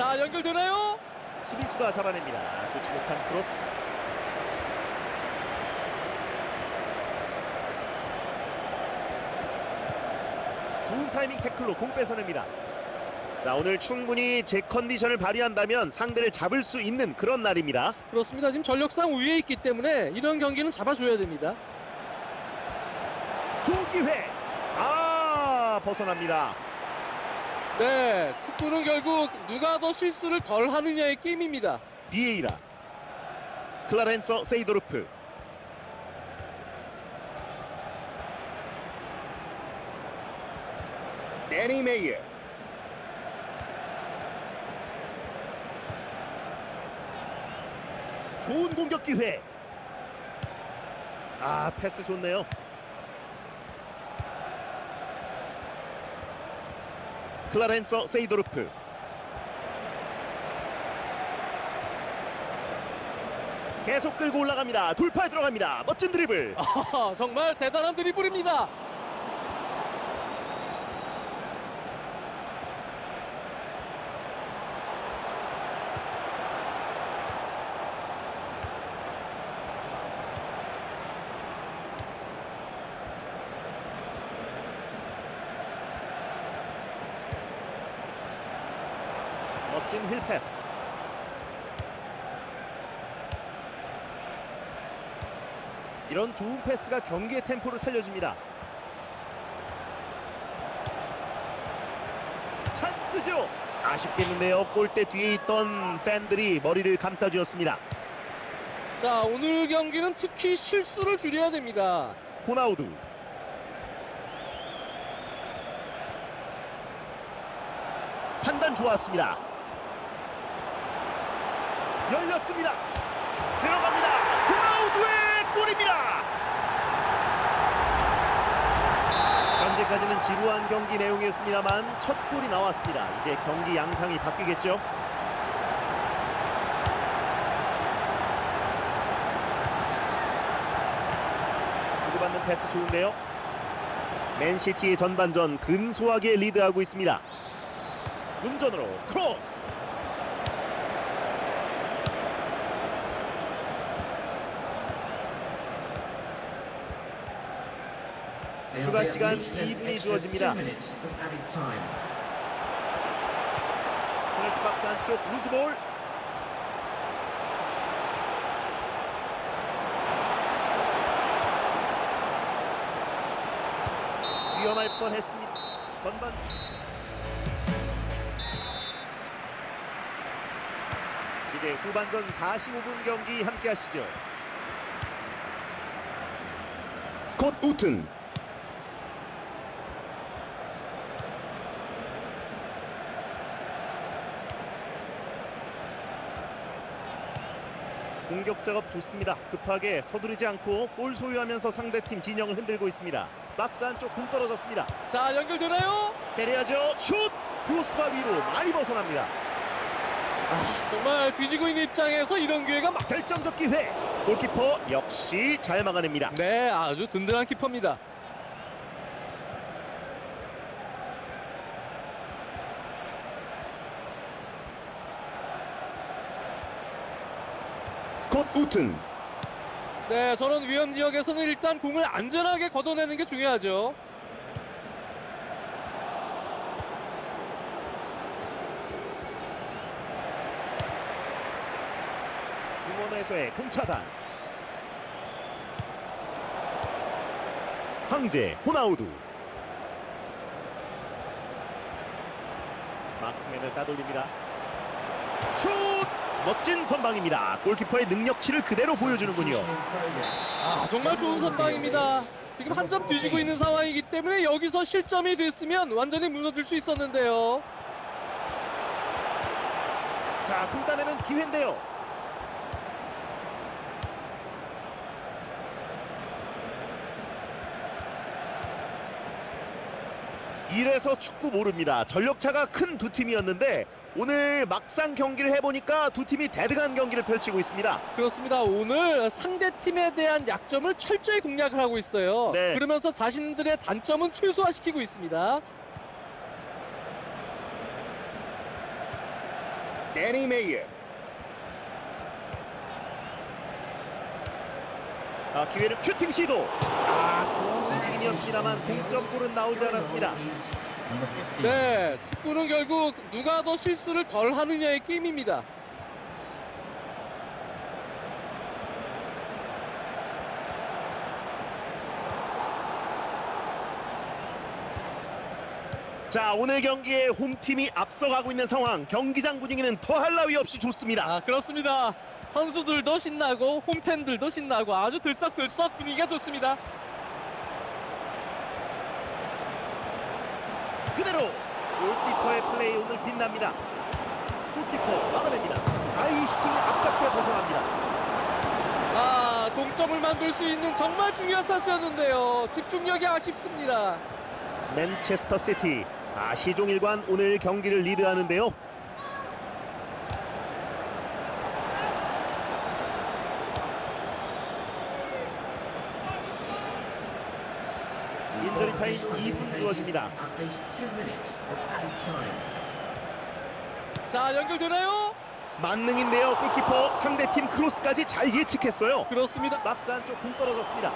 자 연결되나요? 수비수가 잡아냅니다. 좋지 못한 크로스. 좋은 타이밍 태클로 공 뺏어냅니다. 자, 오늘 충분히 제 컨디션을 발휘한다면 상대를 잡을 수 있는 그런 날입니다. 그렇습니다. 지금 전력상 우위에 있기 때문에 이런 경기는 잡아줘야 됩니다. 좋은 기회. 아, 벗어납니다. 네, 축구는 결국 누가 더 실수를 덜 하느냐의 게임입니다. 비에이라. 클라렌서 세이도르프. 데니 메이어. 좋은 공격 기회. 아, 패스 좋네요. 클라렌서 세이도르프. 계속 끌고 올라갑니다. 돌파에 들어갑니다. 멋진 드리블. 아, 정말 대단한 드리블입니다. 멋진 힐 패스. 이런 좋은 패스가 경기의 템포를 살려줍니다. 찬스죠. 아쉽겠는데요. 골대 뒤에 있던 팬들이 머리를 감싸주었습니다. 자, 오늘 경기는 특히 실수를 줄여야 됩니다. 호나우두. 판단 좋았습니다. 열렸습니다. 들어갑니다. 호나우두의 골입니다. 현재까지는 지루한 경기 내용이었습니다만 첫 골이 나왔습니다. 이제 경기 양상이 바뀌겠죠. 주고받는 패스 좋은데요. 맨시티의 전반전 근소하게 리드하고 있습니다. 운전으로 크로스. 추가 시간 2분이 주어집니다. 페널티 박스 안쪽 루즈볼. 위험할 뻔했습니다. 전반 이제 후반전 45분 경기 함께 하시죠. 스콧 우튼 공격 작업 좋습니다. 급하게 서두르지 않고 볼 소유하면서 상대팀 진영을 흔들고 있습니다. 박스 안쪽 공 떨어졌습니다. 자, 연결되나요? 때려야죠. 슛! 크로스바 위로 많이 벗어납니다. 정말 뒤지고 있는 입장에서 이런 기회가 막... 결정적 기회. 골키퍼 역시 잘 막아냅니다. 네, 아주 든든한 키퍼입니다. 스콧 우튼 네, 저런 위험 지역에서는 일단 공을 안전하게 걷어내는 게 중요하죠. 중원에서의 공차단. 황제 호나우두. 마크맨을 따돌립니다. 슛! 멋진 선방입니다. 골키퍼의 능력치를 그대로 보여주는군요. 아, 정말 좋은 선방입니다. 지금 한 점 뒤지고 있는 상황이기 때문에 여기서 실점이 됐으면 완전히 무너질 수 있었는데요. 자, 공 따내면 기회인데요. 이래서 축구 모릅니다. 전력차가 큰 두 팀이었는데 오늘 막상 경기를 해보니까 두 팀이 대등한 경기를 펼치고 있습니다. 그렇습니다. 오늘 상대 팀에 대한 약점을 철저히 공략을 하고 있어요. 네. 그러면서 자신들의 단점은 최소화시키고 있습니다. 데니 메이어. 아, 기회를 슈팅 시도. 아, 좋은 움직임이었습니다만 동점골은 나오지 않았습니다. 네, 축구는 결국 누가 더 실수를 덜 하느냐의 게임입니다. 자, 오늘 경기에 홈팀이 앞서가고 있는 상황. 경기장 분위기는 더할 나위 없이 좋습니다. 아, 그렇습니다. 선수들도 신나고 홈팬들도 신나고 아주 들썩들썩 분위기가 좋습니다. 그대로 골키퍼의 플레이 오늘 빛납니다. 골키퍼 막아냅니다. 아이 슈팅이 아깝게 벗어납니다. 아, 동점을 만들 수 있는 정말 중요한 찬스였는데요. 집중력이 아쉽습니다. 맨체스터 시티 아 시종일관 오늘 경기를 리드하는데요. 인저리 타임 2분 주어집니다. 자, 연결되나요? 만능인데요. 골키퍼 상대팀 크로스까지 잘 예측했어요. 그렇습니다. 박스 안쪽 공 떨어졌습니다.